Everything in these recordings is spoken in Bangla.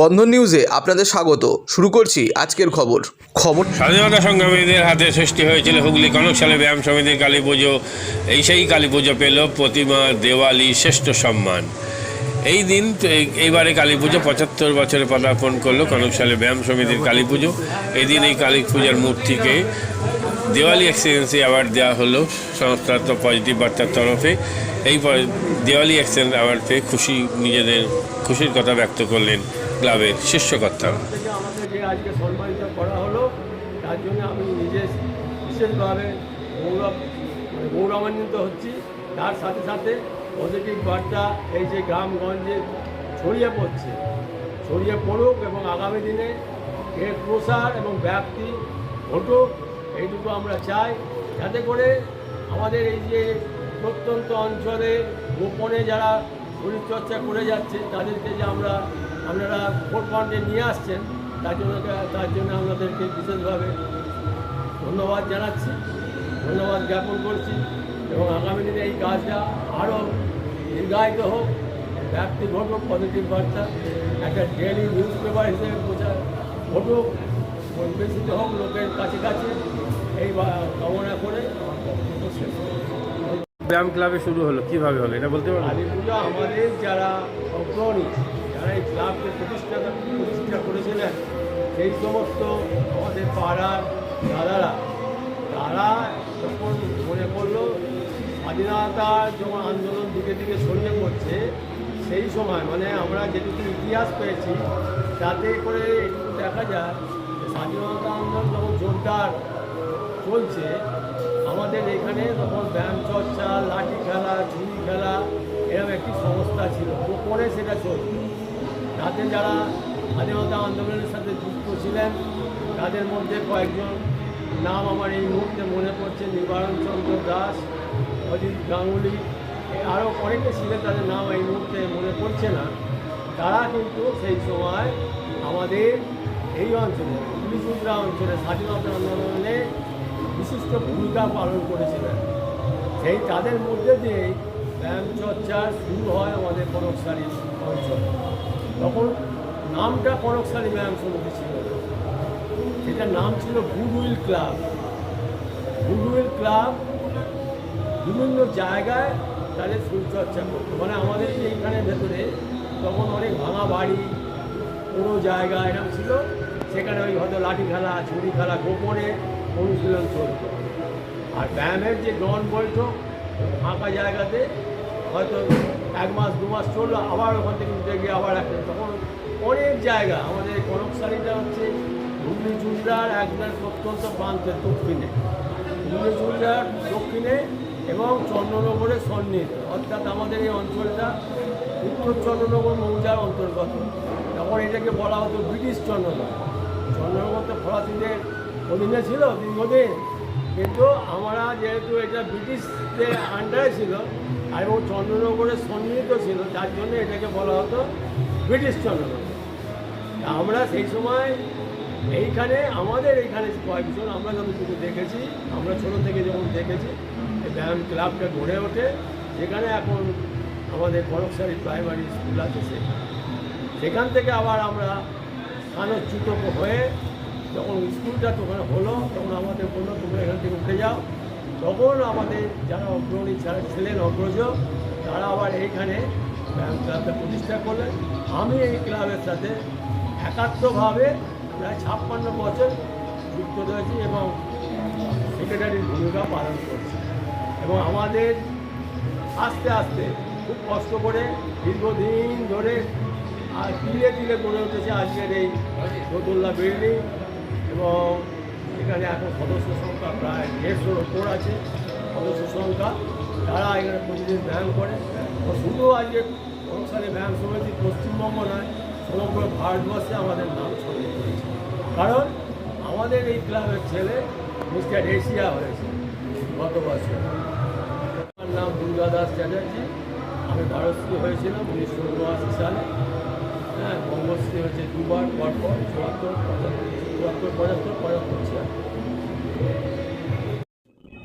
বন্ধন নিউজে আপনাদের স্বাগত। শুরু করছি আজকের খবর। খবর স্বাধীনতা সংগ্রামীদের হাতে সৃষ্টি হয়েছিল হুগলি কনকশালে ব্যায়াম সমিতির কালী পুজো। এই সেই কালী পুজো পেল প্রতিমা, দেওয়ালি, শ্রেষ্ঠ সম্মান। এই দিন এইবারে কালী পুজো পঁচাত্তর বছরে পদার্পণ করল কনকশালে ব্যায়াম সমিতির কালী পুজো। এই দিন এই কালী পূজার মূর্তিকে দেওয়ালি এক্সিলেন্সি অ্যাওয়ার্ড দেওয়া হলো। সংস্থার পজিটিভ বার্তার তরফে এই দেওয়ালি এক্সিলেন্স অ্যাওয়ার্ড পেয়ে খুশি নিজেদের খুশির কথা ব্যক্ত করলেন থেকে যে আজকে করা হলো তার জন্য আমি নিজে বিশেষভাবে গৌরব গৌরবান্বিত হচ্ছি তার সাথে সাথে পজিটিভ বার্তা এই যে গ্রামগঞ্জে ছড়িয়ে পড়ছে, ছড়িয়ে পড়ুক এবং আগামী দিনে এর প্রসার এবং ব্যাপ্তি ঘটুক এই দুটো আমরা চাই যাতে করে আমাদের এই যে প্রত্যন্ত অঞ্চলে গোপনে যারা শরীরচর্চা করে যাচ্ছে, তাদেরকে যে আমরা আপনারা ভোট পয়েন্টে নিয়ে আসছেন তার জন্য তার জন্য আপনাদেরকে বিশেষভাবে ধন্যবাদ জানাচ্ছি ধন্যবাদ জ্ঞাপন করছি এবং আগামী দিনে এই কাজটা আরও দীর্ঘায়িত হোক ব্যাপ্তি ঘটুক পজিটিভ বার্তা একটা ডেলি নিউজ পেপার হিসেবে প্রচার ঘটুক পরিবেশিত হোক লোকের কাছে কাছে এই কামনা করে। ব্যায়াম ক্লাবে শুরু হলো কীভাবে হলো এটা বলতে পারবেন কালী পুজো আমাদের যারা অগ্রণী যারা এই ক্লাবকে প্রতিষ্ঠা প্রতিষ্ঠা করেছিলেন, সেই সমস্ত আমাদের পাড়ার দাদারা, তারা যখন মনে করল, স্বাধীনতা যখন আন্দোলন দিকে দিকে ছড়িয়ে পড়ছে, সেই সময় মানে আমরা যেটুকু ইতিহাস পেয়েছি, তাতে করে এটুকু দেখা যায় স্বাধীনতা আন্দোলন যখন জোরদার চলছে, আমাদের এখানে তখন ব্যায়াম চর্চা, লাঠি খেলা, ঝুড়ি খেলা, এরকম একটি সংস্থা ছিল। গোপনে সেটা চলত তাতে যারা স্বাধীনতা আন্দোলনের সাথে যুক্ত ছিলেন, তাদের মধ্যে কয়েকজন নাম আমার এই মুহূর্তে মনে পড়ছে, নিবারণ চন্দ্র দাস, অজিত গাঙ্গুলি আরও অনেকে ছিলেন, তাদের নাম এই মুহূর্তে মনে পড়ছে না। তারা কিন্তু সেই সময় আমাদের এই অঞ্চলে পুলিশুদ্রা অঞ্চলে স্বাধীনতা আন্দোলনে বিশিষ্ট ভূমিকা পালন করেছিলেন। সেই তাদের মধ্যে দিয়েই ব্যায়াম চর্চা শুরু হয় আমাদের কনকসারি অঞ্চলে। তখন নামটা কনকসারি ব্যায়াম সমিতি ছিল। সেটার নাম ছিল গুডউইল ক্লাব। গুডউইল ক্লাব বিভিন্ন জায়গায় তাদের শরীরচর্চা করতো। মানে আমাদের এইখানে ভেতরে তখন অনেক ভাঙা বাড়ি কোনো জায়গা এরকম ছিল। সেখানে ওই হয়তো লাঠি খেলা, ছুরি খেলা, গোপনে অনুশীলন চলত। আর ব্যায়ামের যে ডন বৈঠক ফাঁকা জায়গাতে হয়তো এক মাস, দু মাস চলল, আবার ওখান থেকে উঠে গিয়ে আবার একটা তখন অনেক জায়গা। আমাদের কনকসারিটা হচ্ছে হুগলি চুড়ার একদম অত্যন্ত প্রান্তের দক্ষিণে। হুগলি চুড়ার দক্ষিণে এবং চন্দ্রনগরের সন্নিহিত। অর্থাৎ আমাদের এই অঞ্চলটা উত্তর চন্দ্রনগর মৌজার অন্তর্গত। তখন এটাকে বলা হতো ব্রিটিশ চন্দ্রনগর। চন্দ্রনগর তো ফরাসিদের অধীনে ছিল দীর্ঘদিন। কিন্তু আমরা যেহেতু এটা ব্রিটিশদের আন্ডারে ছিল এবং চন্দ্রনগরের সন্নিহিত ছিল, যার জন্য এটাকে বলা হতো ব্রিটিশ চন্দ্রনগর। আমরা সেই সময় এইখানে, আমাদের এইখানে কয়েকজন, আমরা যতটুকু দেখেছি, আমরা ছোটো থেকে যখন দেখেছি ব্যায়াম ক্লাবটা গড়ে ওঠে, যেখানে এখন আমাদের কনকসারি প্রাইমারি স্কুল আছে সেখানে সেখান থেকে আবার আমরা স্থানচ্যুত হয়ে, যখন স্কুলটা তখন হলো, তখন আমাদের বলল, তোমরা এখান থেকে উঠে যাও। তখন আমাদের যারা অগ্রণী, যারা ছিলেন অগ্রজ, তারা আবার এইখানে ক্লাবটা প্রতিষ্ঠা করলেন। আমি এই ক্লাবের সাথে একাত্মভাবে প্রায় ছাপ্পান্ন বছর যুক্ত রয়েছি এবং সেক্রেটারির ভূমিকা পালন করছি। এবং আমাদের আস্তে আস্তে খুব কষ্ট করে দীর্ঘদিন ধরে আর তিলে তিলে গড়ে উঠেছে আজকের এই ফতুল্লা বিল্ডিং এবং এখানে এখন সদস্য সংখ্যা প্রায় দেড়শোর ওপর আছে সদস্য সংখ্যা। তারা এখানে প্রতিদিন ব্যায়াম করে শুধু আজকে অনুসারে ব্যায়াম সমিতি পশ্চিমবঙ্গ নয়, সমগ্র ভারতবর্ষে আমাদের নাম ছড়িয়ে পড়েছে। কারণ আমাদের এই ক্লাবের ছেলে মিস্টার এশিয়া হয়েছে গত বছর। আমার নাম দুর্গা দাস চ্যাটার্জি। আমি ভারতশ্রী হয়েছিলাম উনিশশো উনআশি সালে। হ্যাঁ বঙ্গশ্রী হয়েছে দুবার, পরপর, চুয়াত্তর, পঁচাত্তর। পঁচাত্তর পঁচাত্তর ছিয়াত্তর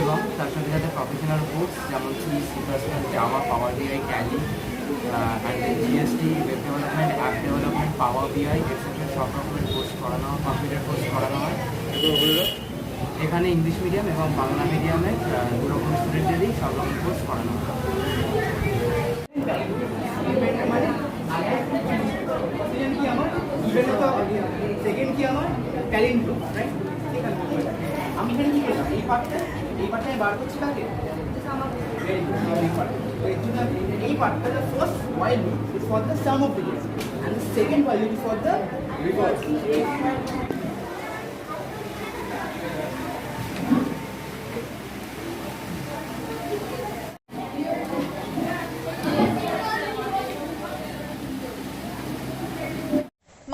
এবং তার সাথে সাথে প্রফেশনাল কোর্স যেমন C C plus plus Java power BI Tally and GST web development app development power BI etcetera সব রকমের কোর্স করানো হয় কম্পিউটার কোর্স করানো হয়। এখানে ইংলিশ মিডিয়াম এবং বাংলা মিডিয়ামে দু রকম স্টুডেন্টেরই সব রকম কোর্স করানো হয়। সেকেন্ড কি আমার? আমি এখানে কি এই পার্টটা এই পার্টটা for the sum of digits and the second while loop is for the reverse